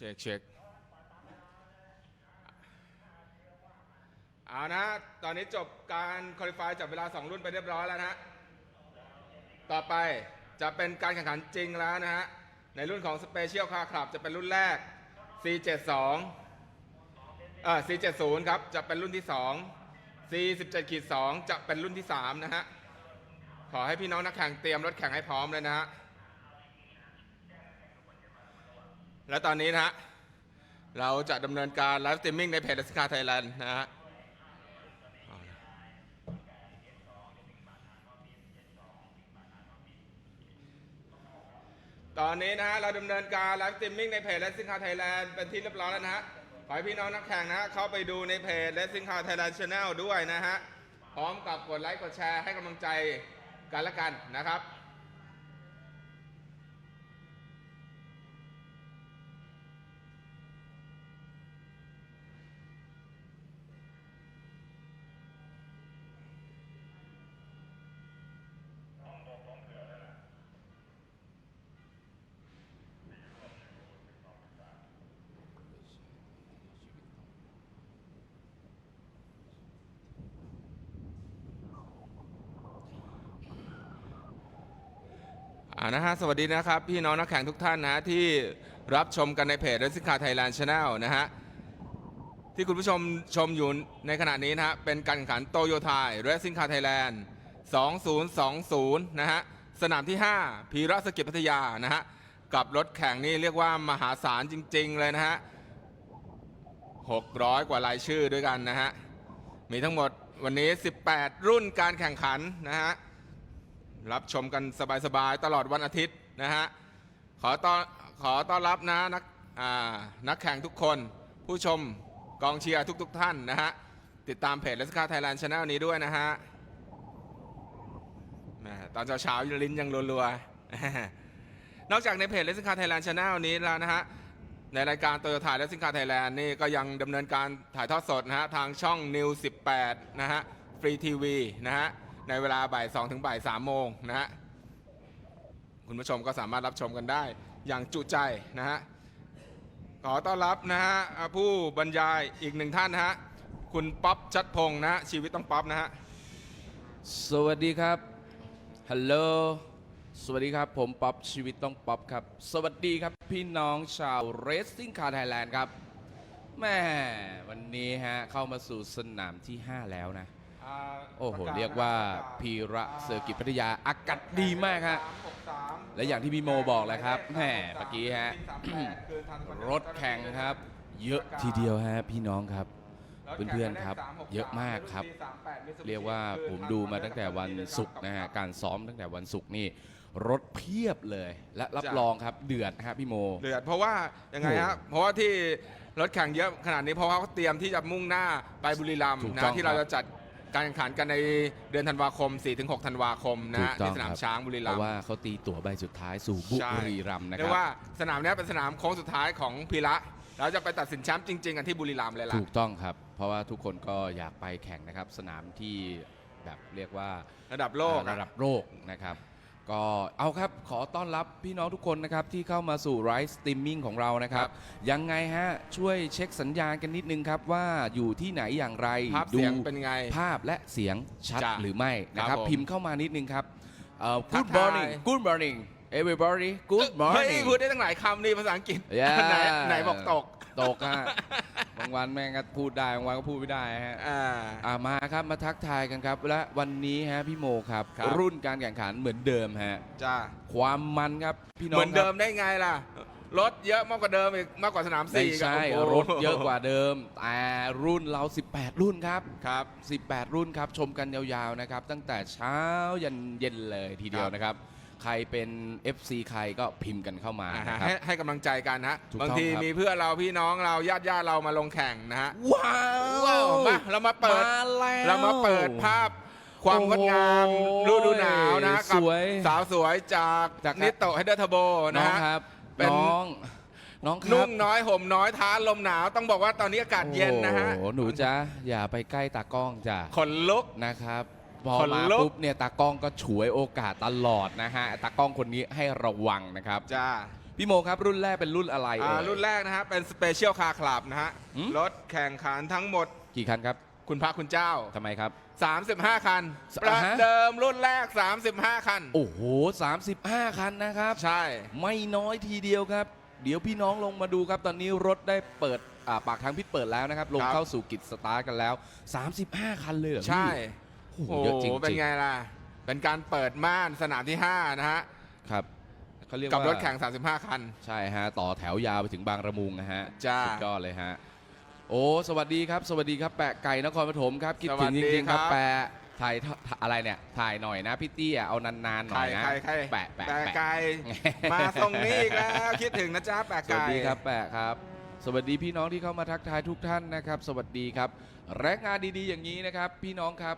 ช็คเช็คเอานะ ตอนนี้จบการคุริฟายจับเวลา 2 รุ่นไปเรียบร้อยแล้วนะฮะ ต่อไปจะเป็นการแข่งขันจริงแล้วนะฮะ ในรุ่นของ Special Car Club จะเป็นรุ่นแรก C72 เอ่อ C70 ครับ จะเป็นรุ่นที่ 2 C17 ขีด2จะเป็นรุ่นที่ 3 นะฮะ ขอให้พี่น้องนักแข่งเตรียมรถแข่งให้พร้อมเลยนะฮะ และตอนนี้นะฮะเราจะดำเนินการไลฟ์สตรีมมิ่งในเพจเลสคาไทยแลนด์นะฮะตอนนี้นะฮะเราดำเนินการไลฟ์สตรีมมิ่งในเพจเลสซิงคาไทยแลนด์เป็นที่เรียบร้อยแล้วนะฮะขอให้พี่น้องนักแข่งนะฮะเข้าไปดูในเพจเลสซิงคาไทยแลนด์ชาแนลด้วยนะฮะพร้อมกับกดไลค์กดแชร์ให้กำลังใจกันและกันนะครับ นะฮะสวัสดีนะครับ พี่น้องนักแข่งทุกท่านนะที่รับชมกันในเพจ Racing Car Thailand Channel นะฮะที่คุณผู้ชมชมอยู่ในขณะนี้นะฮะเป็นการแข่งขันโตโยต้า Racing Car Thailand 2020 นะฮะสนามที่ 5 พีระสกิจพัทยานะฮะกับรถแข่งนี่เรียกว่ามหาศาลจริง ๆ เลยนะฮะ 600 กว่ารายชื่อด้วยกันนะฮะ มีทั้งหมดวันนี้ 18 รุ่นการแข่งขันนะฮะ รับชมกันสบายๆตลอดวันอาทิตย์นะฮะขอต้อนขอต้อนรับนะนักนักแข่งทุกคน ผู้ชมกองเชียร์ทุก ๆทท่านนะฮะติดตามเพจเลสคาไทยแลนด์ชาแนลนี้ด้วยนะฮะตอนเช้าๆลิ้นยังรัวๆนอกจากในเพจเลสคาไทยแลนด์ชาแนลนี้แล้วนะฮะในรายการโตโยต้าและสินค้าไทยแลนด์นี่ก็ยังดำเนินการถ่ายทอดสดนะฮะ ทางช่อง New 18 นะฮะ ฟรีทีวีนะฮะ ในเวลาบ่าย2ถึงบ่าย3โมงนะฮะคุณผู้ชมก็สามารถรับชมกันได้อย่างจุใจนะฮะขอต้อนรับนะฮะผู้บรรยายอีกหนึ่งท่านนะฮะคุณป๊อปชัดพงศ์นะฮะชีวิตต้องป๊อปนะฮะสวัสดีครับ ฮัลโหล สวัสดีครับ ผมป๊อปชีวิตต้องป๊อปครับ สวัสดีครับพี่น้องชาว Racing Car Thailand ครับแม่วันนี้ฮะเข้ามาสู่สนามที่ 5 แล้วนะ โอ้โห เรียกว่าพีระเซอร์กิตพัทยาอากาศดีมากฮะและอย่างที่พี่โมบอกแหละครับแหมเมื่อกี้ฮะรถแข่งครับ เยอะทีเดียวฮะพี่น้องครับเพื่อนๆครับ เยอะมากครับ เรียกว่าผมดูมาตั้งแต่วันศุกร์นะฮะการซ้อมตั้งแต่วันศุกร์นี่รถเพียบเลย และรับจ้ะรองครับเดือดนะครับพี่โม เดือดเพราะว่ายังไงฮะโอ้เพราะว่าที่รถแข่งเยอะขนาดนี้เพราะว่าเขาเตรียมที่จะมุ่งหน้าไปบุรีรัมย์ถูกนะต้องที่เราครับจะจัด การแข่งขันกันในเดือนธันวาคม 4-6 ธันวาคมนะถูฮะกต้อที่งสนามครับช้างบุรีเพรัมราะย์ ว่าเขาตีตั๋วใบสุดท้ายสู่บุใช่ รีรัมย์นะคเรียรับกว่าสนามเนี้ยเป็นสนามโค้งสุดท้ายของพีระเราจะไปตัดสินแชมป์จริงๆ กันที่บุรีรัมย์เลยล่ะ ถูกต้องครับ เพราะว่าทุกคนก็อยากไปแข่งนะครับ สนามที่แบบเรียกว่าระดับโลกอ่าระดับโลกนะครับ ก็เอาครับขอต้อนรับพี่น้องทุกคนนะครับ ที่เข้ามาสู่ไ i ฟ์สตรีมมิ่งของเรานะครับ ยังไงฮะ ช่วยเช็คสัญญาณกันนิดนึงครับ ว่าอยู่ที่ไหนอย่างไรภาพเสียงเป็นไงภาพและเสียงชัดจ้ะหรือไม่นะคครัรับบผมพิมพ์เข้ามานิดนึงครับเอ่อ ทัก Good ทาย morning Good morning everybody Good เฮ้ย morning พูดได้ตั้งหลายคำนี่ภาษาอังกฤษ Yeah ไหนไหนบอกตก ตกฮะบางวันแม่งก็พูดได้บางวันก็พูดไม่ได้ฮะอ่า อ่ามาครับมาทักทายกันครับ และวันนี้ฮะพี่โมครับ ครับ รุ่นการแข่งขันเหมือนเดิมฮะ จ้าความมันครับพี่น้องเหมือนเดิมครับได้ไงล่ะ รถเยอะมากกว่าเดิมอีกมากกว่าสนามไม่สี่ใช่โโหรถเยอะกว่าเดิมแต่รุ่นเรา 18 รุ่นครับ ครับ 18 รุ่นครับ ชมกันยาวๆนะครับ ตั้งแต่เช้ายันเย็นเลยทีเดียวครับ นะครับ ใครเป็น FC ใครก็พิมพ์กันเข้ามาอ่านะฮะครับให้ให้กำลังใจกันนะถูกบางต้องทีครับ มีเพื่อนเราพี่น้องเราญาติญาติเรามาลงแข่งนะฮะว้าวว้าวมาเรามาเปิดมาแล้ว เรามาเปิดภาพความงดงามโอ้โหฤดูหนาวนะกัสวย สาวสวยจากจากนิโตะไฮเดอร์เทอร์โบน้นะองฮะ ครับเป็น น้องน้องครับนุ่งน้อยห่มน้อยท้าลมหนาว ต้องบอกว่าตอนนี้อากาศเย็นนะฮะโอ้โหหนูจ๊ะอย่าไปใกล้ตากล้องจ้ะขนลุกนะครับ พอขนมาลุก ปุ๊บเนี่ยตากล้องก็ฉวยโอกาสตลอดนะฮะตากล้องคนนี้ให้ระวังนะครับ จ้าพี่โมครับรุ่นแรกเป็นรุ่นอะไรเอ่อ่าย รุ่นแรกนะฮะ เป็นสเปเชียลคาร์คลับนะฮะ หืม รถแข่งขันทั้งหมด กี่คันครับคุณพระคุณเจ้า ทำไมครับ 35 คัน สประอ่าฮะ เดิมรุ่นแรก 35 คัน โอ้โห 35 คันนะครับ ใช่ ไม่น้อยทีเดียวครับ เดี๋ยวพี่น้องลงมาดูครับ ตอนนี้รถได้เปิดอ่าปากทางพิษเปิดแล้วนะครับ ลงครับ เข้าสู่กิจสตาร์ทกันแล้ว 35 คันเลยเหรอพี่ใช่โอ้โหโอ้โหเยอะจริงเป็นๆไงล่ะ เป็นการเปิดม่านสนามที่ 5 นะฮะ ครับเขาเรียกกับว่ารถแข่ง 35 คัน ใช่ฮะ ต่อแถวยาวไปถึงบางระมุงนะฮะจ้าสุดยอดเลยฮะ โอ้ สวัสดีครับ สวัสดีครับ แปะไก่นครปฐมครับ คิดถึงจริงๆครับแปะ ถ่ายอะไรเนี่ย ถ่ายหน่อยนะพี่เตี้ย เอานานๆหน่ใครอยนะใครใครแปะแปะแปะแปะไก่ มาตรงนี้อีกแล้ว คิดถึงนะจ๊ะแปะสไก่วัสดีครับ แปะครับสวัสดีพี่น้องที่เข้ามาทักทายทุกท่านนะครับ สวัสดีครับ แรงงานดีๆอย่างนี้นะครับ พี่น้องครับ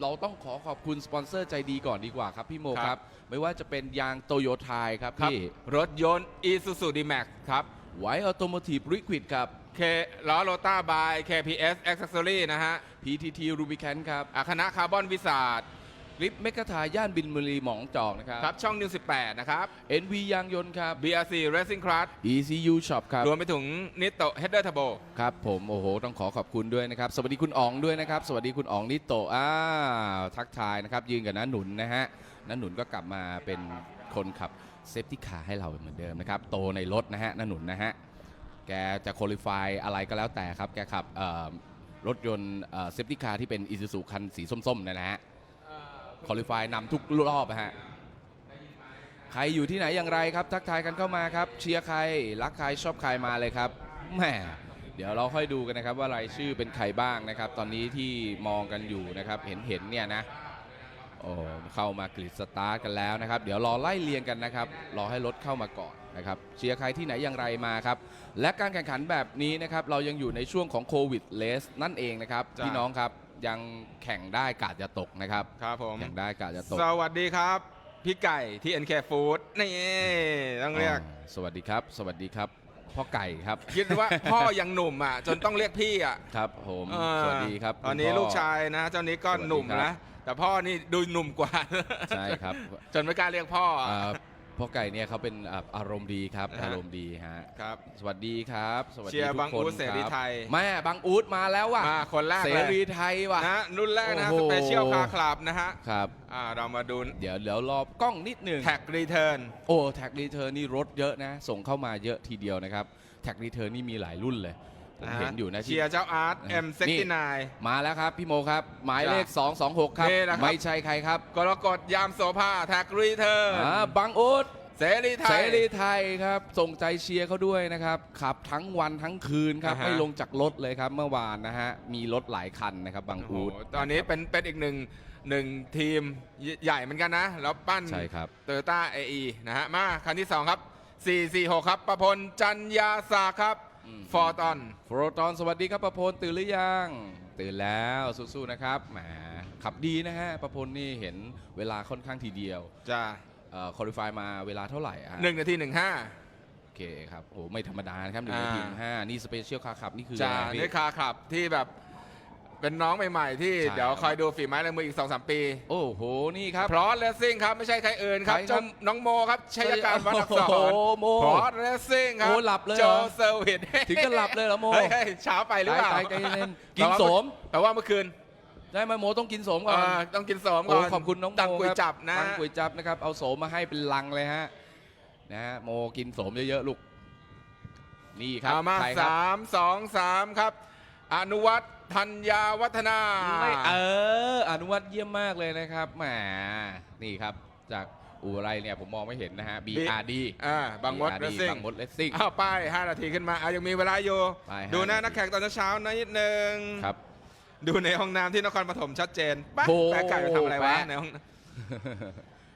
เราต้องขอขอบคุณสปอนเซอร์ใจดีก่อนดีกว่าครับพี่โมครับไม่ว่าจะเป็นยางโตโยไทยครับครับพี่รถยนต์ Isuzu D-Max ครับ ไวออโตโมทีฟลิควิดครับ K ล้อโรต้าบาย KPS Accessory นะฮะ PTT Rubicon ครับ อาคณะคาร์บอนวิสาด กริปเมกาทาย่านบินบุรีหมองจอกนะครับ ครับ ช่องนิว18 นะครับ NV ยางยนต์ครับ BRC Racing Class ECU Shop ครับ รวมไปถึงนิโต Header Turbo ครับ ผมโอ้โห ต้องขอขอบคุณด้วยนะครับ สวัสดีคุณอ๋องด้วยนะครับ สวัสดีคุณอ๋องนิโตะอ้าวทักทายนะครับ ยืนกับน้าหนุนนะฮะน้าหนุนก็กลับมาเป็นคนขับเซฟตี้คาร์ให้เราเหมือนเดิมนะครับ โตในรถนะฮะน้าหนุนนะฮะแกจะคุริฟายอะไรก็แล้วแต่ครับ แกขับเอ่อรถยนต์เซฟตี้คาร์ที่เป็นอีซูซูคันสีส้มๆเนยนะฮะ คุริฟายนำทุกรอบนะฮะใครอยู่ที่ไหนอย่างไรครับ ทักทายกันเข้ามาครับ เชียร์ใครรักใครชอบใครมาเลยครับแหมเดี๋ยวเราค่อยดูกันนะครับว่ารายชื่อเป็นใครบ้างนะครับ ตอนนี้ที่มองกันอยู่นะครับ เห็นเห็นเนี่ยนะโอ้เข้ามากริดสตาร์ทกันแล้วนะครับ เดี๋ยวรอไล่เรียงกันนะครับ รอให้รถเข้ามาก่อนนะครับเชียร์ใครที่ไหนอย่างไรมาครับ และการแข่งขันแบบนี้นะครับ เรายังอยู่ในช่วงของโควิดเลสนั่นเองนะครับจ้ะพี่น้องครับ ยังแข่งได้กาดจะตกนะครับครับผม แข่งได้กาดจะตกสวัสดีครับ พี่ไก่ที่ NK Food นี่ต้องเรียกอ๋อสวัสดีครับ สวัสดีครับ พ่อไก่ครับคิดว่าพ่อยังหนุ่มอะ จนต้องเรียกพี่อะครับผมเออสวัสดีครับตอนนี้คุณพ่ ลูกชายนะ เจ้านี้ก็สวัสดีหนุ่มครับนะแต่พ่อนี่ดูหนุ่มกว่า ใช่ครับจนไม่กล้าเรียกพ่ออะอ่า พ่อไก่เนี่ยเขาเป็นอ่าอารมณ์ดีครับ นะฮะ อารมณ์ดีฮะ ครับ สวัสดีครับ สวัสเชีดียร์ทุบังกคนอู๊ดเสรีครับไทยแม่บังอูดมาแล้วว่ะมาคนแรกเสเลยรีไทยว่ะ นะรุ่นแรกนะโอ้สโห เปเชียลคาร์คลับนะฮะครับ อ่าเรามาดูเดี๋ยวเดี๋ยวรอกล้องนิดหนึ่ง แท็กรีเทิร์น โอ้แท็กรีเทิร์นนี่รถเยอะนะ ส่งเข้ามาเยอะทีเดียวนะครับ แท็กรีเทิร์นนี่มีหลายรุ่นเลย ผมเห็นอยู่นะที่ เชียร์เจ้าอาร์ตนะ M69 มาแล้วครับพี่โมครับ หมายเลขจ้ะ226 ครับ นี่นะครับ ไม่ใช่ใครครับกรกฎยามโสภาแท็กรีเทิร์นอ่าบังอูดเสรีไทเสย รีไทยครับ ส่งใจเชียร์เขาด้วยนะครับ ขับทั้งวันทั้งคืนครับ อ่าฮะ ไม่ลงจากรถเลยครับ เมื่อวานนะฮะ มีรถหลายคันนะครับบางโอ้โหอูด ตอนนี้เป็นเป็นอีกหนึ่งหนึ่งทีมใหญ่เหมือนกันนะ แล้วปั้นใช่ครับ โตโยต้าเอนะฮะ มาคันที่ 2 ครับ 446 ครับประพลจันยาสาครับอืม ฟอร์ตอนโฟรตอนสวัสดีครับประพลตื่นหรือยัง ตื่นแล้วสู้ๆนะครับแหมขับดีนะฮะประพลนี่เห็นเวลาค่อนข้างทีเดียวจะเอ่อคอลิฟายมาเวลาเท่าไหร่อะหนึ่งนาทีหนึ่งห้าโอเคครับโอ้ไม่ธรรมดานะครับหนึ่งอ่านาทีห้านี่สเปเชียลคาร์ขับนี่คือจะอะไรพี่ นี่คาขับที่แบบ เป็นน้องใหม่ๆ ที่ใช่ เดี๋ยวคอยดูฝีไม้ลายมืออีก2-3ปีโอ้โห นี่ครับ พรอสเรซิ่งครับ ไม่ใช่ใครอื่นครับใครครับเจ้าน้องโมครับชัยการวัดอักษโอ้รโหโมพรอสเรซิ่งครับโอ้หลับเลยเหโจรอเซอร์วิสถึงกับหลับเลยเหรอโมเฮ้ยเฮ้ยเช้าไปหรือเปล่าตายตายใจเย็นๆกินโสม แต่ว่าเมื่อคืนได้ไหมโมต้องกินโสมก่อนเอ่อต้องกินโสมโอ้ก่อนขอบคุณน้องโมตังกุยครับจับนะตังกุยจับนะครับ เอาโสมมาให้เป็นลังเลยฮะ นะฮะโมกินโสมเยอะๆลูก นี่ครับเอามาใครครับ สามสองสามครับ อนุวัฒน์ ธัญญาวัฒนาไม่เออ อนุวัตเยี่ยมมากเลยนะครับแหมนี่ครับจากอู่อะไรเนี่ยผมมองไม่เห็นนะฮะ BRD อ่าบางมดเร BRD ซิ่งบางมดเลสซิ่งอ้าวป้าย5นาทีขึ้นมาอะยังมีเวลาอยู่ป้าย5ดูหน้านาทีนักแข่งตอนเช้าๆนิดนึงครับ ดูในห้องน้ำที่นครปฐมชัดเจนปะโอ้แปะไก่ไปทำอะไรวะแปะในห้องน้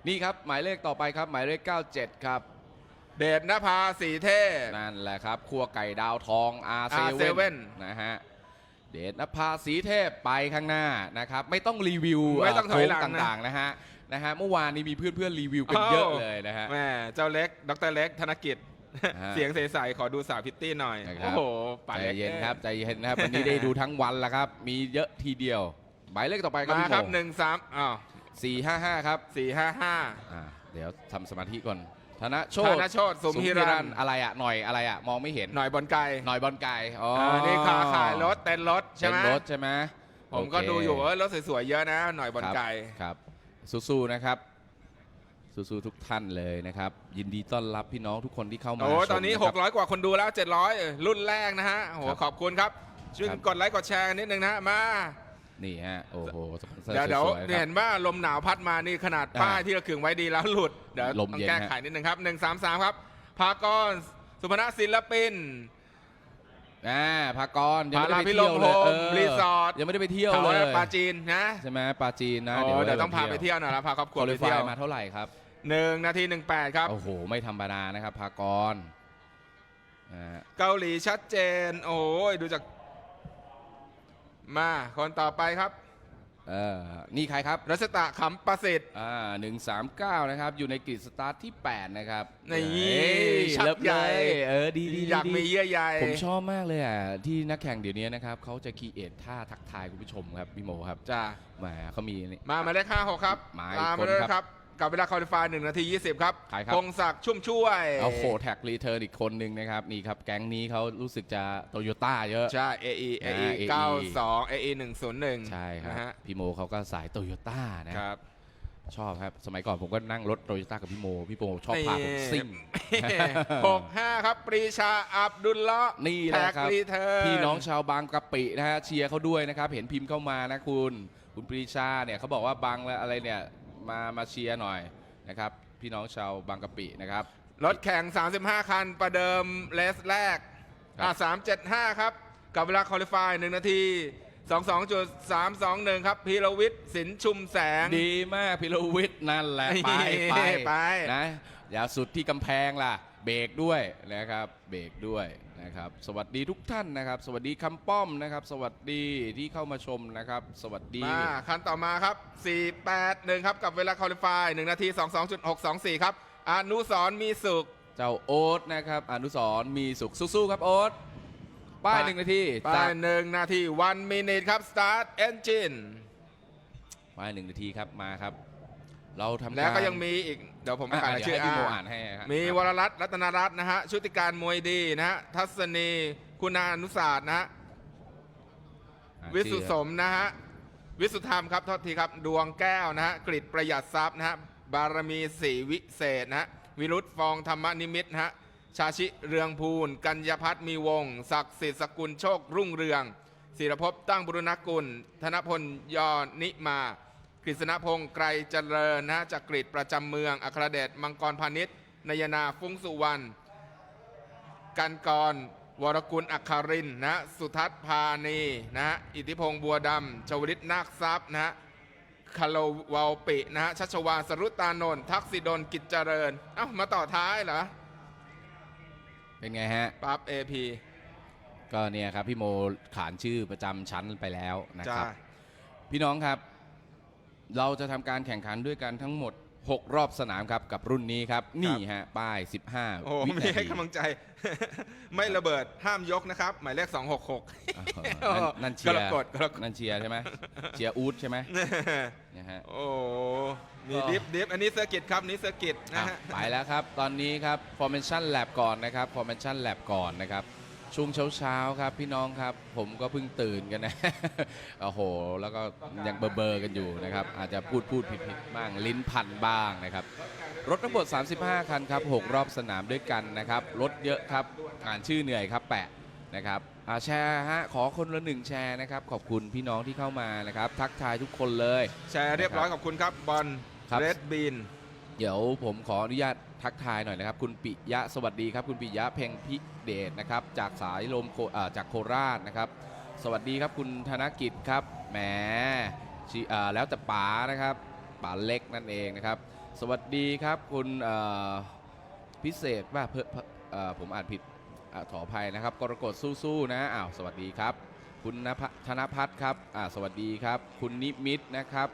นี่ครับ หมายเลขต่อไปครับ หมายเลข 97 ครับำเดชนภาสีเทพนั่นแหละครับครัวไก่ดาวทอง R7 R7 นะฮะ เดชนภาสีเทพไปข้างหน้านะครับ ไม่ต้องรีวิวไม่ต้องถอยหลังโค้นะต่างๆนะฮะนะฮะเมื่อวานนี้มีเพื่อนๆรีวิวกันเยอะเลยนะฮะ แม่เจ้าเล็ก ดรเล็ก ธนกิจ ฮะเสียงใสๆขอดูสาวพิตตี้หน่อย นะครับ โอ้โหป่าใจเล็กเย็นครับใจเย็นนะครับวันนี้ได้ดูทั้งวันแล้วครับ มีเยอะทีเดียวหมายเลขต่อไปครับมาพี่ครับโมหนึ่งสามอ้าวสี่ห้าห้าครับสี่ห้าห้าอ่าเดี๋ยวทำสมาธิก่อน ธนโชธตนโชตสุมฮิรัน อะไรอะหน่อยอะไรอะมองไม่เห็นหน่อยบอลไกลหน่อยบอลไก่อ๋ออ่าอนี่ค้าขายรถเต้นรถใช่ไหมเป็นรถใช่ไหมผมก็โเคดูอยู่เออรถสวยๆเยอะนะ หน่อยบอลไกล ครับสู้ๆนะครับ สู้ๆทุกท่านเลยนะครับ ยินดีต้อนรับพี่น้องทุกคนที่เข้ามาโอ้ชมตอนนี้ะครับ 600 กว่าคนดูแล้ว 700 รุ่นแรกนะฮะโอ้โหครับขอบคุณครับช่วยครับ กดไลค์กดแชร์นิดนึงนะมา นี่ฮะ โอ้โหสปอนเซอร์เดี๋ยวเดี๋ยวสวยๆคเห็รับ นว่าลมหนาวพัดมานี่ขนาดอ่าป้ายที่เราขึงไว้ดีแล้วหลุด เดี๋ยวลมต้องเย็นแก้ฮะ ไขนิดนึงครับ133ครับ พากรสุพนัสศิลปิน อ่าพากรยังไม่ได้พาราไปพิเที่ยวรมเลยโฮมเออรีสอร์ท ยังไม่ได้ไปเที่ยวเขาเลยปาจีนนะใช่ไหมปาจีนนะโอ้เดี๋ยวต้องพาไปยวเที่ยวหน่อยแล้วพาครอบครัวคุไปริฟาเที่ยยวมาเท่าไหร่ครับ หนึ่งนาทีหนึ่งแปดครับ โอ้โห ไม่ธรรมดานะครับพากรอ่าเกาหลีชัดเจน โอ้ยดูจาก มาคนต่อไปครับ เออนี่ใครครับรัชตะขำประสิทธิ์ อ่าหนึ่งสามเก้านะครับ อยู่ในกริดสตาร์ทที่ 8 นะครับนี่เอ้ยชักเลิฟใหญ่ เลยเออ ดีดีดีอยากมีดีเยื่อใยผมชอบมากเลยอะ ที่นักแข่งเดี๋ยวนี้นะครับเขาจะคีเอทท่าทักทายคุณผู้ชมครับ พี่โมครับจ้าแหมเขามีนี่ มาหมายเลขห้าหกครับหมายตามคมานด้วยครับครับ กับเวลาคอลิฟายหนึ่งนาทียี่สิบครับใครครับ พงศักดิ์ชุ่มช่วย เอาโคแท็กรีเทิร์นอีกคนหนึ่งนะครับ นี่ครับแก๊งนี้เขารู้สึกจะโตโยต้าเยอะ ใช่ AE อ่า AE AE เก้าสอง AE หนึ่งศูนย์หนึ่งใช่ครับ นะฮะพี่โมเขาก็สายโตโยต้านะ ครับ ชอบครับ สมัยก่อนผมก็นั่งรถโตโยต้ากับพี่โม พี่โมชอบพาผมซิ่ง หกห้าครับ ปรีชาอับดุลเลาะห์นี่แหละครับแท็กรีเทิร์น พี่น้องชาวบางกะปินะฮะเชียร์เขาด้วยนะครับ เห็นพิมพ์เข้ามานะคุณ คุณปรีชาเนี่ยเขาบอกว่าบางและอะไรเนี่ย มามาเชียร์หน่อยนะครับพี่น้องชาวบางกะปินะครับ รถแข่ง 35 คัน ประเดิมเลสแรกครับ อ่า375 ครับ กับเวลาคอลิฟาย1นาที 22.321 ครับพีรวิทย์สินชุมแสง ดีมากพิรวิทย์นั่นแหละ ไปไปไป นะอย่าสุดที่กำแพงล่ะ เบรกด้วยนะครับ เบรกด้วยนะครับ สวัสดีทุกท่านนะครับ สวัสดีคำป้อมนะครับ สวัสดีที่เข้ามาชมนะครับ สวัสดีมาคันต่อมาครับ 481 ครับ กับเวลาคอลิฟาย1นาที 22.624 ครับ อนุสรณ์มีสุข เจ้าโอ๊ตนะครับ อนุสรณ์มีสุขสู้ๆครับโอ๊ตป้ายไปหนึ่งนาทีไปจากหนึ่งนาที1 minute ครับ start engine ป้ายหนึ่งนาทีครับมาครับ เราทำแล้วก็ารยังมีอีก เดี๋ยวผมอะอ่านเดี๋ยวชื่อให้พี่โมอ่าอ่านให้ฮะมีครับวรรัตน์รัตนรัตน์นะฮะชุติการมวยดีนะฮะทัศนีคุณานุศาสตร์นะฮะอ่านวิสุชื่อสมนะฮะวิสุธรรมครับโทษทีครับดวงแก้วนะฮะกริดประหยัดทรัพย์นะฮะบารมีสีวิเศษนะฮะวิรุธฟองธรรมนิมิตรนะฮะชาชิเรืองพูนกัญญพัฒน์มีวงศ์ศักดิ์สิทธิ์สกุลโชครุ่งเรืองศิรภพตั้งบุรณกุล ธนพลยอนิมา กฤษณพงศ์ไกรเจริญนะฮะจากกรีฑประจำเมือง อัครเดชมังกรพาณิชย์นยนาฟุ้งสุวรรณกันกร วรกุลอัคารินทร์นะฮะสุทัศน์พานีนะฮะอิทธิพงศ์บัวดำชวลิตนาคทรัพย์นะฮะคาโลวาลปินะฮะชัชวานสรุตตานนท์ทักษิดลกิจเจริญเอ้ามาต่อท้ายเหรอเป็นไงฮะ ปั๊บเอพีก็เนี่ยครับพี่โมขานชื่อประจำชั้นไปแล้วนะจ้าครับพี่น้องครับ เราจะทำการแข่งขันด้วยกันทั้งหมด 6 รอบสนามครับ กับรุ่นนี้ครับ นี่ฮะ ป้าย 15 โอ้วิมีนาให้ทีกำลังใจ ไม่ระเบิดห้ามยกนะครับ หมายเลข 266อ่านั่นนั่นเชียกร์รกฎกรกฎ นั่นเชียร์ใช่ไหมเชียร์อูดใช่ไหมเนี่ยฮะ โอ้มีก็ ดิฟดิฟอันนี้เซอร์กิตครับนี่เซอร์กิตนะอะฮะ ไปแล้วครับ ตอนนี้ครับ formation lab ก่อนนะครับ formation lab ก่อนนะครับ ช่วงเช้าๆครับ พี่น้องครับ ผมก็เพิ่งตื่นกันนะ โอ้โห แล้วก็ยังเบอร์ๆกันอยู่นะครับ อาจจะพูดพูดผิดๆบ้างลิ้นพันบ้างนะครับ รถทั้งหมด 35 คันครับ 6 รอบสนามด้วยกันนะครับ รถเยอะครับอ่านชื่อเหนื่อยครับแปะนะครับอ่าแชร์ฮะขอคนละหนึ่งแชร์นะครับ ขอบคุณพี่น้องที่เข้ามานะครับ ทักทายทุกคนเลย แชร์เรียบร้อยขอบคุณครับบอลครับ เรดบีน เดี๋ยวผมขออนุญาต ทักทายหน่อยนะครับ คุณปิยะสวัสดีครับ คุณปิยะเพ็งพิเดชนะครับ จากสายลมโคจากโคราชนะครับ สวัสดีครับคุณธนกิจครับแหมแล้วแต่ป๋านะครับป๋าเล็กนั่นเองนะครับ สวัสดีครับคุณพิเศษว่าเพอผมอ่านผิดอขออภัยนะครับ กรกฎสู้ๆนะอ้าวสวัสดีครับ คุณธนพัฒน์ครับสวัสดีครับ คุณนิมิตนะครับ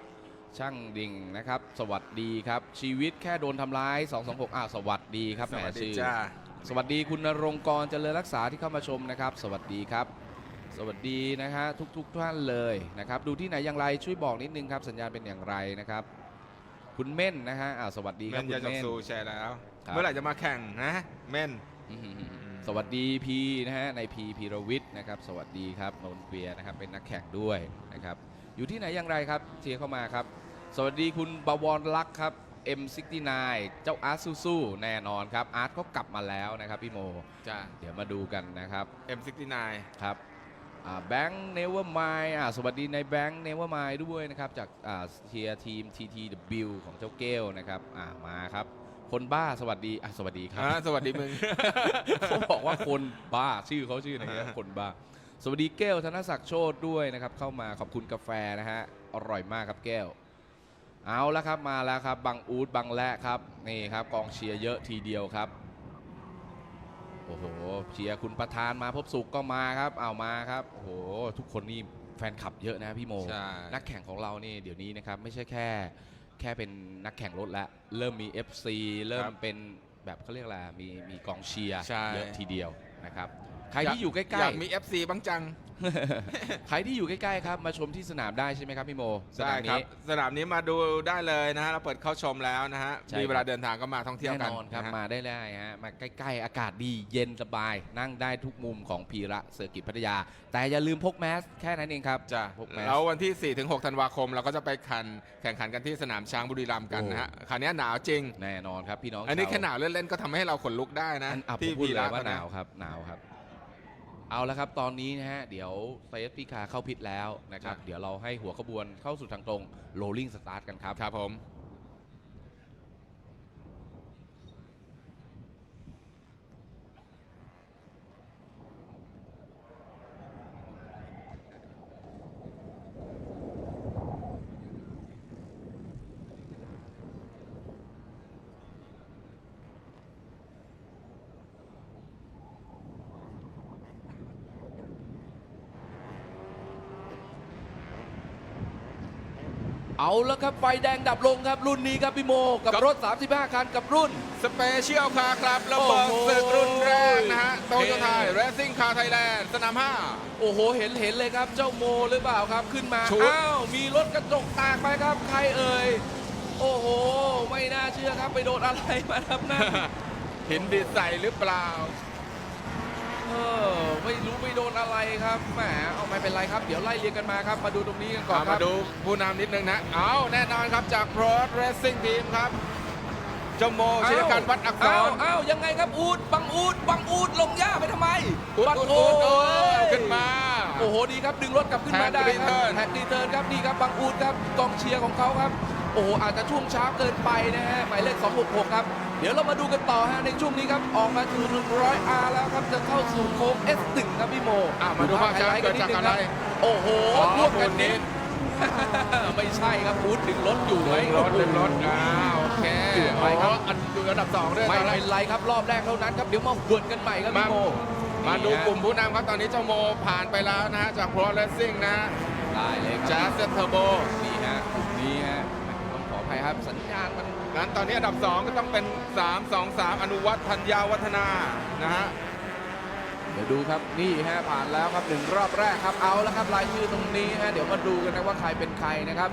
ช่างดิ่งนะครับ สวัสดีครับ ชีวิตแค่โดนทำร้าย226อ้าวสวัสดีครับสแหมวัสดีชื่อจ้าสวัสดีคุณนรงค์กรเจริญรักษาที่เข้ามาชมนะครับ สวัสดีครับ สวัสดีนะฮะทุกๆท่านเลยนะครับ ดูที่ไหนอย่างไรช่วยบอกนิดนึงครับ สัญญาณเป็นอย่างไรนะครับ คุณเม่นนะฮะอ่าสวัสดีคเม่รับนคุยาณจับเม่นซูแชร์แล้วครับเมื่อไหร่จะมาแข่งนะเม่นอืมสวัสดีพีนะฮะในพีพีรวิทย์นะครับ สวัสดีครับนนท์เปียนะครับเป็นนักแข่งด้วยนะครับ อยู่ที่ไหนอย่างไรครับเชียร์เข้ามาครับ สวัสดีคุณบวรลักษ์ครับ M69 เจ้าอาร์ตสู้ๆแน่นอนครับอาร์ตเขากลับมาแล้วนะครับพี่โม จ้า เดี๋ยวมาดูกันนะครับ M69 ครับแบงค์เนเวอร์มายสวัสดีในแบงค์เนเวอร์มายด้วยนะครับ จากเชียร์ทีม TTW ของเจ้าเกลนะครับอ่ามาครับ คนบ้าสวัสดีอะสวัสดีครับ อ่าสวัสดีมึง เขาบอกว่าคนบ้าชื่อเขาชื่ออะไรเงี้ยคนบ้า สวัสดีแก้วธนศักดิ์โชตด้วยนะครับ เข้ามาขอบคุณกาแฟนะฮะอร่อยมากครับแก้ว เอาแล้วครับมาแล้วครับบังอูดบังและครับนี่ครับกองเชียร์เยอะทีเดียวครับโอ้โหเชียร์คุณประธานมาพบสุขก็มาครับเอามาครับโอ้โหทุกคนนี่แฟนคลับเยอะนะพี่โม ใช่ นักแข่งของเรานี่เดี๋ยวนี้นะครับไม่ใช่แค่แค่เป็นนักแข่งรถแล้วเริ่มมี FC เริ่มเป็นแบบเขาเรียกอะไรมีมีกองเชียร์ใช่ เยอะทีเดียวนะครับ ใครที่อยู่ใกอล้ยากมี FC บ้างจังๆ ใครที่อยู่ใกล้ๆครับ มาชมที่สนามได้ใช่ไหมครับพี่โมสได้นามครับนี้ สนามนี้มาดูได้เลยนะฮะเราเปิดเข้าชมแล้วนะฮะใช่มีเวลาเดินทางก็มาท่องเที่ยวแน่กันนอนครับะฮะ มาได้เลยฮะ มาใกล้ๆ อากาศดีเย็นสบาย นั่งได้ทุกมุมของพีระเซอร์กิตพัทยา แต่อย่าลืมพกแมสแค่นั้นเองครับจ้ะพกแมส แล้ววันที่4-6ธันวาคม เราก็จะไปคันแข่งขันกันที่สนามช้างบุรีรัมย์กันนะฮะ คราวนี้หนาวจริง แน่นอนครับพี่น้องอันนี้ชวแค่หนาวเล่น ๆ ก็ทำให้เราขนลุกได้นะอันอะผมที่พูดพีเลระยว่าก็หนะนาวครับหนาวครับ เอาละครับ ตอนนี้นะฮะ เดี๋ยวเซฟพิคาเข้าพิษแล้วนะครับ เดี๋ยวเราให้หัวขบวนเข้าสู่ทางตรงโรลลิ่งสตาร์ทกันครับ ครับผม เอาละครับ ไฟแดงดับลงครับ รุ่นนี้ครับพี่โม กับรถ 35 คันกับรุ่น สเปเชียลคาร์ครับระเบิดโอ้โหศึกรุ่นแรกนะฮะโตโยต้าเท่เรซิ่งคาร์ไทยแลนด์สนามโอ้โห เห็นเห็นเลยครับ เจ้าโมหรือเปล่าครับขึ้นมาชุดอ้าว มีรถกระจกแตากไปครับ ใครเอ่ย โอ้โห ไม่น่าเชื่อครับไปโดนอะไรมาครับนั่น5หินดีดใส่หรือเปล่าเออไม่รู้ไปโดนอะไรครับแหมเอาไม่เป็นไรครับ เดี๋ยวไล่เรียงกันมาครับ มาดูตรงนี้กันก่อนคมารับดูผู้นำนิดนึงนะ เอาแน่นอนครับจากโปรเรซซิ่งทีมครับเจ้าโมชิรการวัดอักษอ้าวรอ้าวยังไงครับอูดบังอูดบังอูดลงหญ้าไปทำไมอุดบังอุดโอ้อุดโอ้ยยขึ้นมา โอ้โหดีครับดึงรถกลับขึ้นมาแท็กได้ครับ return แท็กรีเทิร์นครับนี่ครับบังอูดครับกองเชียร์ของเขาครับ โอ้โหอาจจะช่วงเช้าเกินไปนะฮะหมายเลข 266 ครับ เดี๋ยวเรามาดูกันต่อฮะในช่วงนี้ครับ ออกมาถึง100 R แล้วครับจะเข้าสู่โค้ง S1 ครับพี่โมอะมาดูภาพช้าไฮไลท์เกิดจากอะไรนินึงคบโอ้โหอ๋อร่วมกันหมุนนินิดดไม่ใช่ครับอูดดึงรถอยู่ไหมรถดึงรถอ่าโอเคเกือบไปครับอ๋ออันอยู่อันดับสองด้วยไม่ตอนแรเป็กนไรครับรอบแรกเท่านั้นครับเดี๋ยวมาหวดกันใหม่ครับพี่โมมาดูนี่ฮะกลุ่มผู้นำครับตอนนี้เจ้าโมผ่านไปแล้วนะฮะจากโปรเรซซิ่งนะฮะได้เลยคแจ๊รับสเทอร์โบ ครับ สัญญาณมันงั้นตอนนี้อันดับ 2 ก็ต้องเป็น 3 2 3 อนุวัฒน์ธัญญาวัฒนานะฮะเดี๋ยวดูครับนี่ฮะผ่านแล้วครับหนึ่งรอบแรกครับเอาแล้วครับรายชื่อตรงนี้ฮะเดี๋ยวมาดูกันนะว่าใครเป็นใครนะครับ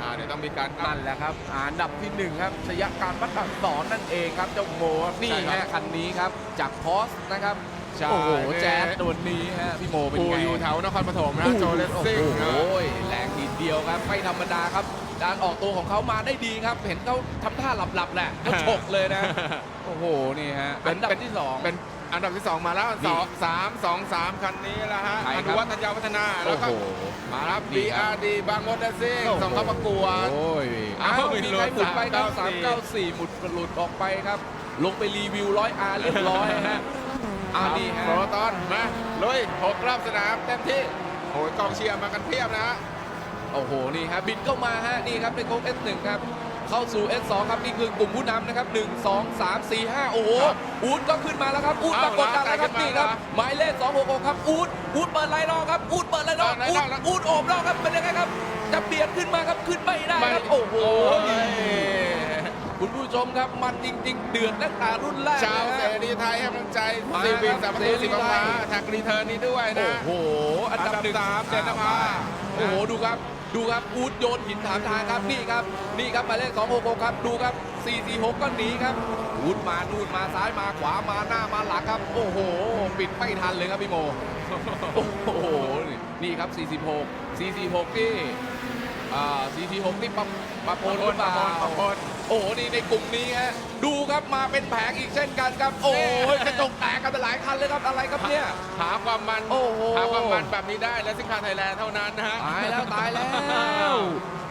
อ่าเดี๋ยวต้องมีการอันั่พนแหละครับอันดับที่หนึ่งครับชยการวัดอักษรนั่นเองครับเจ้าโมครับนี่ใช่ครัฮะบคันนี้ครับจากพอสนะครับใช่โอ้โหเนี่ยแจ๊สตัวนี้ฮะพี่โมเป็นปูไงอยู่แถวนครปฐมนะโจเลสซิ่งโอ้โหนะแรงทีเดียวครับไม่ธรรมดาครับ การออกตัวของเขามาได้ดีครับ เห็นเขาทำท่าหลับๆแหละก็ฉกเลยนะ โอ้โห นี่ฮะเป็นอันดับเป็นที่สอง เป็นอันดับที่ 2 มาแล้วนี่สองสามสองสามคันนี้แล้วฮะใครอครับ นุวัฒน์ธัญญาวัฒนาโอ้แล้วก็โหมาครับนี่ครับ BRD บางมดเลสซิ่งส่งเข้าประกวด โอ้ยอ้าอ้าววมีมีรใครถหมุนไปครับ394 394 หมุนหลุดออกไปครับ ลงไปรีวิวร้อยอาร์เรียบร้อยฮะอานี่ฮะ โปรตอนมาลุยหกรอบสนามเต็มที่โอ้ยกองเชียร์มากันเพียบนะฮะโอ้โหนี่ครับบินเข้ามาฮะนี่ครับในโค้ง S1 ครับเข้าสู่ S2 ครับนี่คือกลุ่มผู้นำนะครับ 1 2 3 4 5 โอ้โหครับอูดก็ขึ้นมาแล้วครับอูดปเอารากฏดังแล้วครับลากไกลขึ้นมานี่ครับแล้วหมายเลข266ครับอูดอูดเปิดไลน์รอครับอูดเปิดไลน์รอเปิดไลน์อูรอดแล้วอูดโอบรอครับเป็นยังไงครับจะเบียดขึ้นมาครับขึ้นไม่ได้ครับโอ้โหคุณผู้ชมครับมันจริง ๆ เดือดตั้งแต่รุ่นแรกชาวนะเสฮะรีไทยให้กำลังใจมาซีวินครัสาบมประตูเสรีสีไทยฟ้าแท็กรีเทิร์นนี้ด้วยโอ้นะโหอันดับหนึ่งอันดับสามเจนนภาโอ้โหดูครับ ดูครับอูดโยนหินถามทางครับนี่ครับ นี่ครับหมายเลข266ครับดูครับ 446 ก็หนีครับอูดมานู่นมาซ้ายมาขวามาหน้ามาหลังครับ โอ้โห ปิดไม่ทันเลยครับพี่โมโอ้โหนี่ครับ 46 446นี่อ่า446นี่ปั๊มปั๊มโอนหรือเปล่าประพลโอ้โหนี่ในกลุ่มนี้ฮะ ดูครับมาเป็นแผงอีกเช่นกันครับ โอ้ยกระจกแตกกันไปหลายคันเลยครับอะไรครับเนี่ย หาความมันโอ้โห หาความมันแบบนี้ได้และสิงคาไทยแลนด์เท่านั้นนะฮะ ตายแล้วตายแล้ว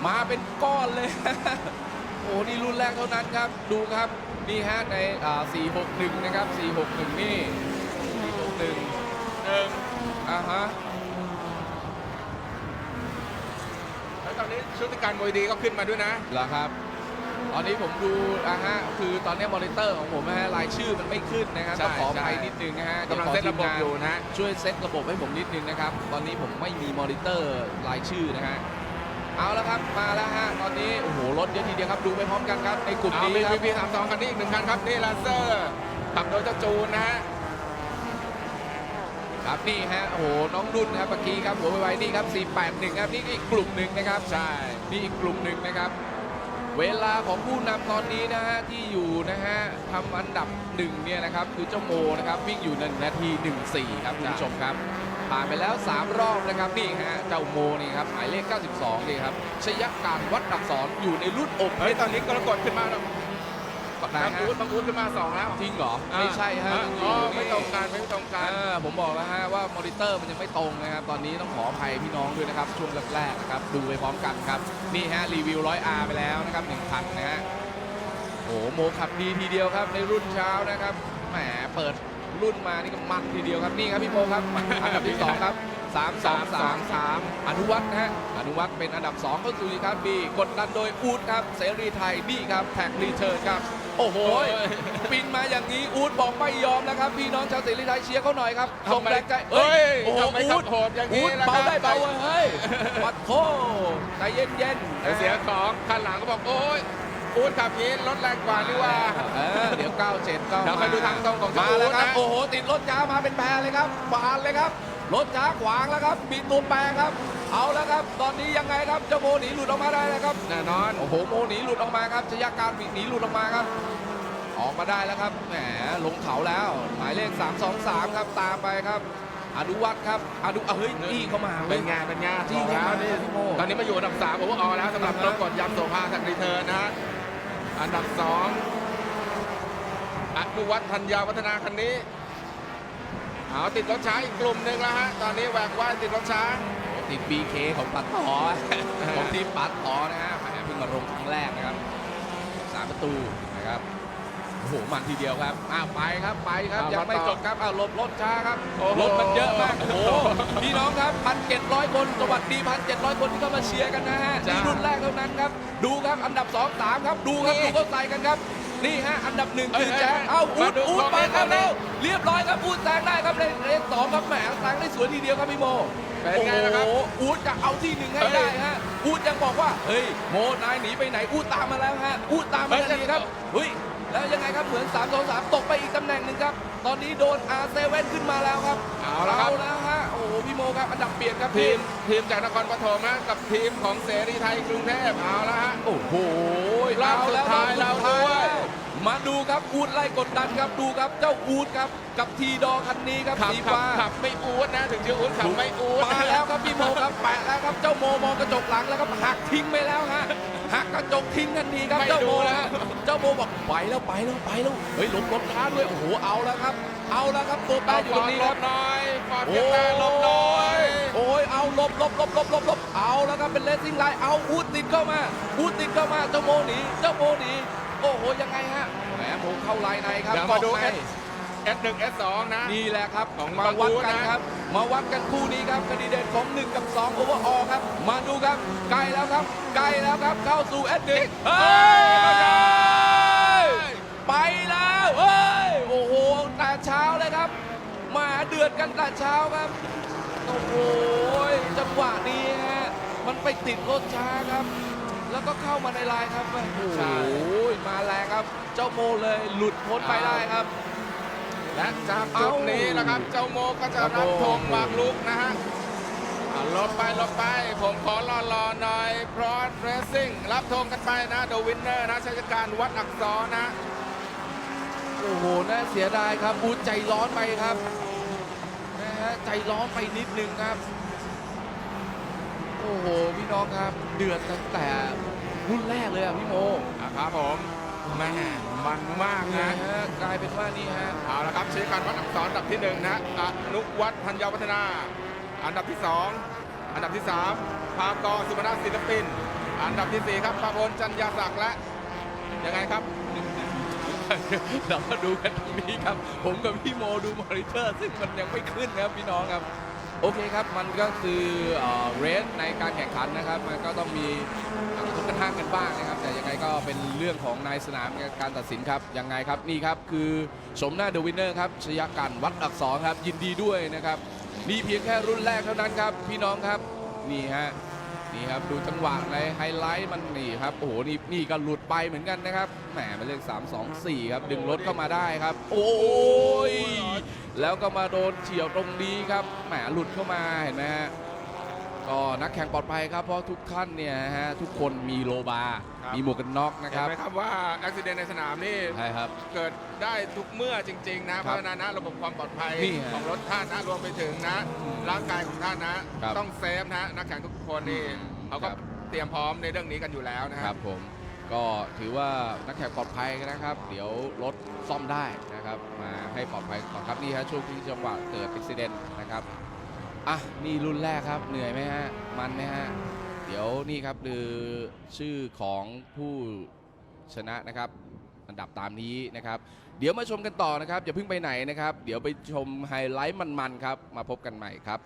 มาเป็นก้อนเลย โอ้นี่รุ่นแรกเท่านั้นครับ ดูครับนี่ฮะในอ่า461 นะครับ 461 นี่ 461หนึ่งอ่าฮะ แล้วตอนนี้ชุดการมวยดีก็ขึ้นมาด้วยนะ เหรอครับ ตอนนี้ผมดูอะฮะคือตอนนี้มอนิเตอร์ของผมนะฮะรายชื่อมันไม่ขึ้นนะครับใช่ต้องขออภัยใช่นิดนึงนะฮะกำลังเซตระบบอยู่นะช่วยเซตระบบให้ผมนิดนึงนะครับ ตอนนี้ผมไม่มีมอนิเตอร์รายชื่อนะฮะเอาแล้วครับมาแล้วฮะตอนนี้โอ้โหรถเยอะทีเดียวครับดูไปพร้อมกันครับในกลุ่มเอานี้มีครับ พีพีสามสองคันนี้อีกหนึ่งคันครับนี่ลาเซอร์ขับโดยเจ้าจูนนะฮะ ครับนี่ฮะโอ้โหน้องดุนครับเมื่อกี้ครับหัวไวๆนี่ครับ481ครับนี่อีกกลุ่มหนึ่งนะครับใช่นี่อีกกลุ่มหนึ่งนะครับ เวลาของผู้นำตอนนี้นะฮะที่อยู่นะฮะทำอันดับหนึ่งเนี่ยนะครับคือเจ้าโมนะครับวิ่งอยู่1นาที 14 ครับคุณผู้ชมครับ ผ่านไปแล้ว 3 รอบนะครับนี่ฮะเจ้าโมนี่ครับหมายเลข 92นี่ครับชยการวัดอักษรอยู่ในรุ่นอกเพเฮ้ยชรตอนนี้กรกฎขึ้นมาแล้ว นะบางฮะ อูดบางอูดขึ้นมาสองแล้วจริงเหรอ ไม่ใช่ฮะอ่าอ๋อไม่ตรงกันไม่ตรงกัน อ่าผมบอกแล้วฮะว่ามอนิเตอร์มันยังไม่ตรงนะครับ ตอนนี้ต้องขออภัยพี่น้องด้วยนะครับ ช่วงแรกๆนะครับ ดูไปพร้อมกันครับ นี่ฮะ รีวิว 100R ไปแล้วนะครับ1คันนะฮะ โอ้โหโมขับดีทีเดียวครับ ในรุ่นเช้านะครับ แหม เปิดรุ่นมานี่ก็มันทีเดียวครับ นี่ครับพี่โมครับ อันดับที่ 2 ครับ3 2 3 3 อนุวัฒน์นะฮะ อนุวัฒน์เป็นอันดับ 2 เข้าสู่ครับบีกดดันโดยอูดครับ เสรีไทย นี่ครับแท็กรีเทิร์นครับ โอ้โหปินมาอย่างนี้อูดบอกไม่ยอมนะครับ พี่น้องชาวเสรีไทยเชียร์เขาหน่อยครับส่งแรงใจเฮ้ยโอ้โหทำไมอูขัดบโหดอย่างอูนี้ดล่ะเบาครับได้เบาเว้ยเฮ้ยปัดโทใจเย็นๆเดี๋ยวเสียของคันหลังก็บอกโอ๊ยอูดขับนี้รถแรงกว่านี่ว่าเออเดี๋ยว 97 ก็เดี๋ยวไปดูทางตรงของมาเจ้าแล้วครับอู๊ดนะโอ้โหติดรถจ้ามาเป็นแพรเลยครับบานเลยครับรถจ้าขวางแล้วครับมีตัวแปรครับ เอาแล้วครับ ตอนนี้ยังไงครับเจ้าโมหนีหลุดออกมาได้แล้วครับแน่นอนโอ้โหโมหนีหลุดออกมาครับชยาการหนีหลุดออกมาครับ ออกมาได้แล้วครับแหมลงเขาแล้ว หมายเลข 323 ครับตามไปครับ อนุวัฒน์ครับอนุอะเฮ้ยนี่เข้ามาเป็เว้ย นไงเป็นไงจริงบอกแล้วจรินี่งพี่โมตอนนี้มาอยู่อันดับ3โอเวอร์ออลแล้วสำหรับอ่าฮะรถกดยำโซภาจากรีเทิร์นนะฮะอันดับ2อนุวัฒน์ธัญญาวัฒนาคันนี้เอาติดรถช้าอีกกลุ่มหนึ่งแล้วฮะตอนนี้แหวกว่ายติดรถช้า ติด BK ของปัดต่อของทีมปัดต่อนะฮะแหมเพิ่งมาลงครั้งแรกนะครับสามประตูนะครับโอ้โหมันทีเดียวครับอ้าวไปครับไปครับเอายังมาไม่ต่อจบครับอ้าวหลบรถช้าครับโอ้โหรถมันเยอะมากโอ้โหพี่น้องครับพันเจ็ดร้อยคนสวัสดีพันเจ็ดร้อยคนที่เข้ามาเชียร์กันนะฮะจ้านี่รุ่นแรกเท่านั้นครับดูครับอันดับสองสามครับดูครับนี่ดูเขาใส่กันครับ นี่ฮะอันดับหนึ่งเอ้ยคือแจ๊คเอ้ยเอ้าอูมาดดูอูดคอมไปเมนต์ครับตอนนี้เร็วเรียบร้อยครับอูดแซงได้ครับเลนเลนสองครับแหมแซงได้สวยทีเดียวครับพี่โมเป็นไงล่ะครับโอ้โหอูดจะเอาที่หนึ่งให้เฮ้ยได้ฮะอูดยังบอกว่าเฮ้ยโมนายหนีไปไหนอูดตามมาแล้วฮะอูดตามมาเฮ้ยทันทีครับเฮ้ยแล้วยังไงครับเหมือน3 2 3ตกไปอีกตำแหน่งหนึ่งครับ ตอนนี้โดน R7 ขึ้นมาแล้วครับ เอาละครับแล้วฮะโอ้โหพี่โมครับอันดับเปลี่ยนครับทีมทีมจากนครปฐมนะกับทีมของเสรีไทยกรุงเทพเอาละฮะโอ้โหรอบสุดท้ายอแล้วเราด้วย มาดูครับอูดไล่กดดันครับดูครับเจ้าอูดครับกับทีดอคันนี้ครับขับสีขับฟ้าขับไม่อูดนะ ถึงชื่ออูดขับไม่อูดมาแล้วครับพี่โมครับแปะแล้วครับเจ้าโมมองกระจกหลังแล้วครับหักทิ้งไปแล้วฮะหักกระจกทิ้งทันทีครับไม่เจ้าดูโมแล้วฮะเจ้าโมบอกไปแล้วไปแล้วไปแล้วเฮ้ยหลบรถช้าด้วยโอ้โหเอาแล้วครับ เอาแล้วครับตัวแปรเอาอยู่ฟตอรงร์ดนี้ลครับ บหน่อยฟอร์ดโอ้เพียงแต่ลบหน่อยโอ้ย เอาหลบหลบหลบหลบหลบหลบเอาแล้วครับเป็นเลสซิ่งไลน์เอาอูดติดเข้ามาอูดติดเข้ามา เจ้าโมหนี เจ้าโมหนี โอ้โห ยังไงฮะแหมโมเข้าลายในครับเดี๋ยวมาดู เกาะใน S S1 S2 นะ นี่แหละครับ ของมาบางวัดบูธกันนะครับ มาวัดกันคู่นี้ครับคดีเด่นของ 1 กับ2โอเวอร์ออครับ มาดูครับใกล้แล้วครับใกล้แล้วครับ เข้าสู่เอสหนึ่งเฮ้ยไปแล้วเฮ้ยโอ้โหแต่เช้าเลยครับมาเดือดกันแต่เช้าครับ โอ้โหจังหวะนี้ฮะมันไปติดรถช้าครับ แล้วก็เข้ามาในลายครับโอ้โหใช่มาแรงครับ เจ้าโมเลยหลุดพ้นไปได้ครับ และจากจุดนี้นะครับ เจ้าโมก็จะรับธงหมากลุกนะฮะอ่ารถบไปหลบไป ผมขอรอรอหน่อยพรอสเรซิ่งรับธงกันไปนะเดอะวินเนอร์นะชัยการวัดอักษรนะ โอ้โหน่าเสียดายครับอูใจร้อนไปครับนะฮะใจร้อนไปนิดนึงครับโอ้โหพี่น้องครับ เดือดตั้งแต่รุ่นแรกเลยอะพี่โมนะครับผมแม่มันมากนะนะฮะกลายเป็นว่านี่ฮะเอาละครับชัยการวัดอักษรอันดับที่หนึ่งนะอนุวัฒน์ธัญญาวัฒนา อันดับที่สองอันดับที่สามพามกรสุมนาศิลปิน อันดับที่สี่ครับปาพลจันยาศักดิ์และยังไงครับเรามาดูกันตรงนี้ครับ ผมกับพี่โมดูมอนิเตอร์ ซึ่งมันยังไม่ขึ้นนะครับพี่น้องครับ โอเคครับ มันก็คือเรสในการแข่งขันนะครับ มันก็ต้องมีทบกระทั่งกันบ้างนะครับ แต่ยังไงก็เป็นเรื่องของนายสนามการตัดสินครับ ยังไงครับ นี่ครับคือสมหน้าเดอะวินเนอร์ครับชยการวัดอักษรครับ ยินดีด้วยนะครับ นี่เพียงแค่รุ่นแรกเท่านั้นครับ พี่น้องครับ นี่ฮะ นี่ครับ ดูจังหวะในไฮไลท์มันนี่ครับ โอ้โห นี่นี่ก็หลุดไปเหมือนกันนะครับ แหมเป็นเลข3 2 4 ครับ ดึงรถเข้ามาได้ครับ โอ้ย แล้วก็มาโดนเฉียวตรงนี้ครับแหมหลุดเข้ามาเห็นไหมฮะก็นักแข่งปลอดภัยครับเพราะทุกท่านเนี่ยฮะทุกคนมีโลบาร์ครับ มีหมวกกันน็อกนะเห็คนรับไหมครับว่าอุบิเหตุในสนามนี่ใช่ครับ เกิดได้ทุกเมื่อจริง ๆ นะ เพราะฉะนั้นนะระบบความปลอดภัยนี่ฮะของรถท่านนะรวมไปถึงนะอืมร่างกายของท่านนะ ครับต้องเซฟนะนักแข่งทุกคนนี่อืมเขาก็ครับ เตรียมพร้อมในเรื่องนี้กันอยู่แล้วนะคครัรับบผม ก็ถือว่านักแข่งปลอดภัยนะครับ เดี๋ยวรถซ่อมได้นะครับ มาให้ปลอดภัยก่อนครับนี่ฮะช่วงที่จังหวะเกิดอุบิเหตุนะครับอะนี่รุ่นแรกครับเหนื่อยไหมฮะมันไหมฮะเดี๋ยวนี่ครับคือชื่อของผู้ชนะนะครับอันดับตามนี้นะครับ เดี๋ยวมาชมกันต่อนะครับอย่าเพิ่งไปไหนนะครับ เดี๋ยวไปชมไฮไลท์มันๆครับ มาพบกันใหม่ครับ